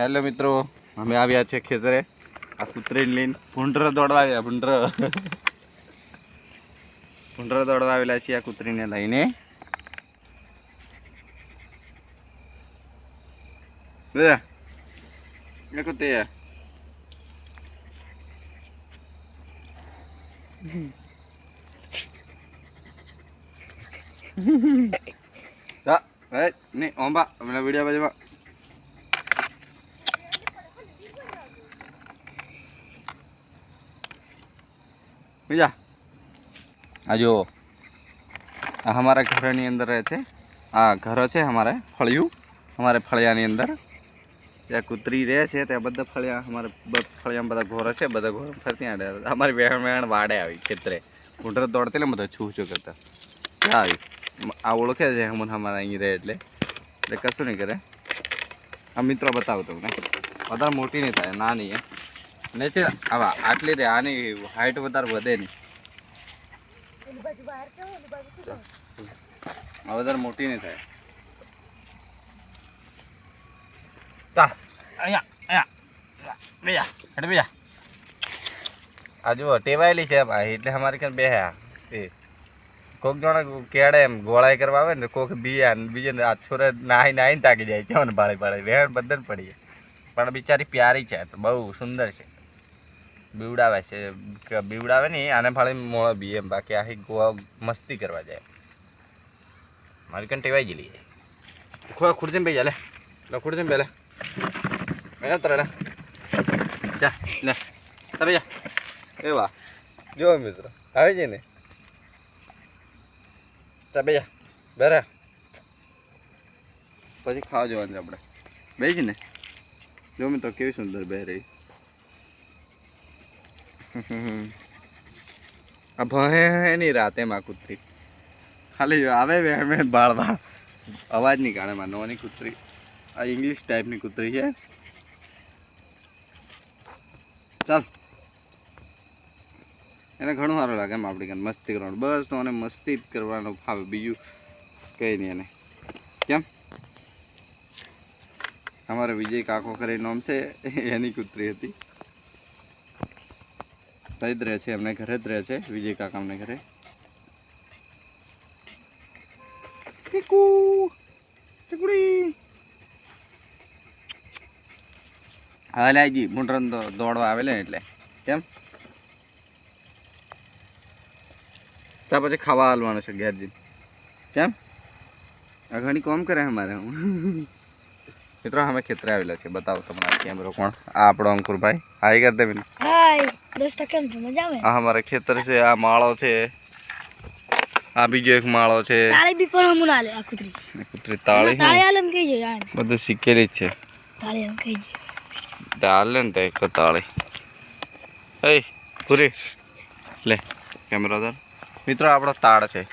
Hello મિત્રો. અમે આવ્યા છે ખેતરે. આ કૂતરીને લઈને ભૂંડર દોડવા આવ્યા, ભૂંડર. ભૂંડર દોડવા આવેલા છીએ આ કૂતરીને લઈને. બધા એ કૂતી જા એ નહીં, ઓંબા, હમણાં વીડિયો બાજુમાં. બીજા આ જો આ અમારા ઘરની અંદર રહે છે. આ ઘર છે અમારે ફળિયું. અમારે ફળિયાની અંદર. ત્યાં કૂતરી રહે છે, ત્યાં બધા ફળિયા, અમારે બ- ફળિયામાં બધા ઘોર છે, બધા ઘોર ફરતી આડે અમારી વેણ વેણ વાડે આવી ખેતરે. ઘૂંટર દોડતી ને બધા છું છું કરતા. ત્યાં આવી. આ ઓળખે છે હમણાં અમારે અહીં રહે એટલે. એટલે કશું નહીં કરે. આ મિત્રો બતાવું તમને. વધારે મોટી નહીં થાય, નાની હે. ને છે આવા આટલી રે આની હાઈટ વધારે વધે નહીં. વધારે મોટી નહીં થાય. તા, અહીંયા અહીંયા. બીજા ટેવાયેલી છે ભાઈ, એટલે અમારે ક્યાં બે એ. કોક જણા કેળે એમ ગોળાઈ કરવા આવે ને કોક બીયા ને બીજે આ છોરે નાહી નાહીને તાકી જાય. છે ને બાળી બાળી વેણ બદન પડી જાય. પણ બિચારી પ્યારી છે તો બહુ સુંદર છે. બીવડાવે છે. બીવડાવે નહીં, આને ફાળી મોળો બી એમ. બાકી આખી ગોવા મસ્તી કરવા જાય. મારી કન ટેવાઈ ગયેલી ખોવા ખુરજીને ભાઈ ચાલે લે. ખુરજીને બે લે. મેં તરે, લે. જા, લે. તરે જા. એ વાહ. જો મિત્રો, આવે છે ને. તબે જા. બેરે પછી ખાવા જવાનું છે આપણે. બે છે ને. જો મિત્રો, કેવી સુંદર બે રહી. આ ભહે હે નહીં રાતે માં કૂતરી. ખાલી આવે વેમે બાળવા અવાજ નહીં કાઢે માં નોની કૂતરી. આ ઇંગ્લિશ ટાઈપની કૂતરી છે. ચાલ. એને ઘણું સારું લાગે એમ આપણી કાન મસ્તી કરવાનું. બસ તો એને મસ્તી જ કરવાનું ફાવે બીજું કંઈ નહીં એને. કેમ? અમારે વિજય કાકો કરી નામ છે, એની કૂતરી હતી. તઈ જ રહે છે એમને ઘરે જ રહે છે વિજય કાકા અમને ઘરે ટીકુ ટીકુડી હા લાજી મુંડરન દોડવા આવેલે એટલે. કેમ? ત્યાં પછી ખાવા હાલવાનું છે ઘેર જઈને કેમ? આ ઘણી કોમ કરે અમારે. મિત્રો અમે ખેતરે આવેલા છે બતાવો તમારા કેમેરો કોણ? આ આપણો અંકુરભાઈ. હાઈ કરી દે બેન. હાય દોસ્તો કેમ છો મજામાં આ અમારા ખેતર છે આ માળો છે. આ બીજો એક માળો છે. તાળી બી પણ હમું આલે આ કૂતરી. કૂતરી તાળી તાળી આલે એમ કહીજો યાર બધું શીખેલી જ છે. તાળી એમ કહીજો ચાલે ને તો એક તાળી. એ પૂરી. લે કેમેરો દર મિત્રો આપણો તાળ છે.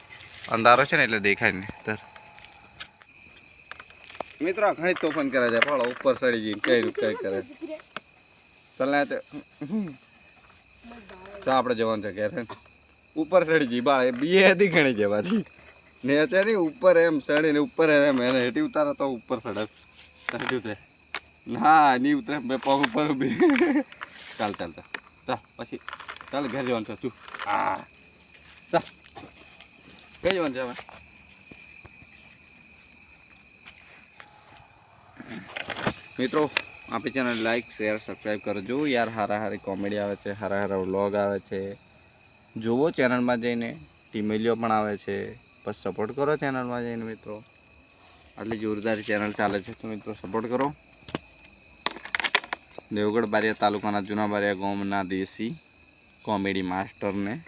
અંધારો છે ને એટલે દેખાય ને ધર. મિત્રો, ઘણી તોફાન કરે છે. ફળો ઉપર ચડી જઈને કઈ કઈ કરે. ચાલે તો આપણે જવાનું છે ઘેર. ઉપર ચડી જઈ એ બીએ હતી ઘણી જવાથી. ને છે ને, ઉપર એમ ચડીને ઉપર એમ, એને હેઠી ઉતારો તો ઉપર ચડે. ચડ્યું તે ના, નહીં ઉતરે. બે પગ ઉપર ઊભી ચાલ ચાલ ચાલ. ચાલ પછી ચાલ, ઘેર જવાનું છે. તું. હા. ચાલ કઈ જવાનું છે હવે? મિત્રો, આપણી ચેનલ લાઈક શેર સબસ્ક્રાઈબ કરજો. યાર, હારા હારી કોમેડી આવે છે, હારા હારા વ્લોગ આવે છે. જુઓ ચેનલમાં જઈને. ટીમેલીઓ પણ આવે છે. બસ સપોર્ટ કરો ચેનલમાં જઈને મિત્રો. આટલી જોરદાર ચેનલ ચાલે છે, તો મિત્રો સપોર્ટ કરો. દેવગઢ બારિયા તાલુકાના જૂના બારિયા ગામના દેશી કોમેડી માસ્ટરને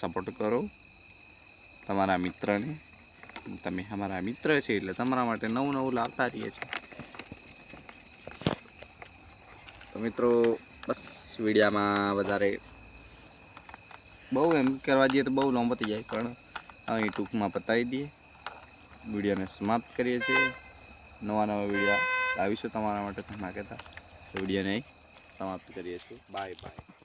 સપોર્ટ કરો. તમારા મિત્રને. તમે અમારા મિત્ર છે એટલે તમારા માટે નવું નવું લાવતા રહીએ છીએ. તો મિત્રો, બસ વિડીયામાં વધારે બહુ એમ કરવા જઈએ તો બહુ લાંબો થઈ જાય, પણ અહીં ટૂંકમાં પતાવી દઈએ. વિડીયોને સમાપ્ત કરીએ છીએ. નવા નવા વિડીયા લાવીશું તમારા માટે કહેતા. વિડીયોને સમાપ્ત કરીએ છીએ. Bye bye.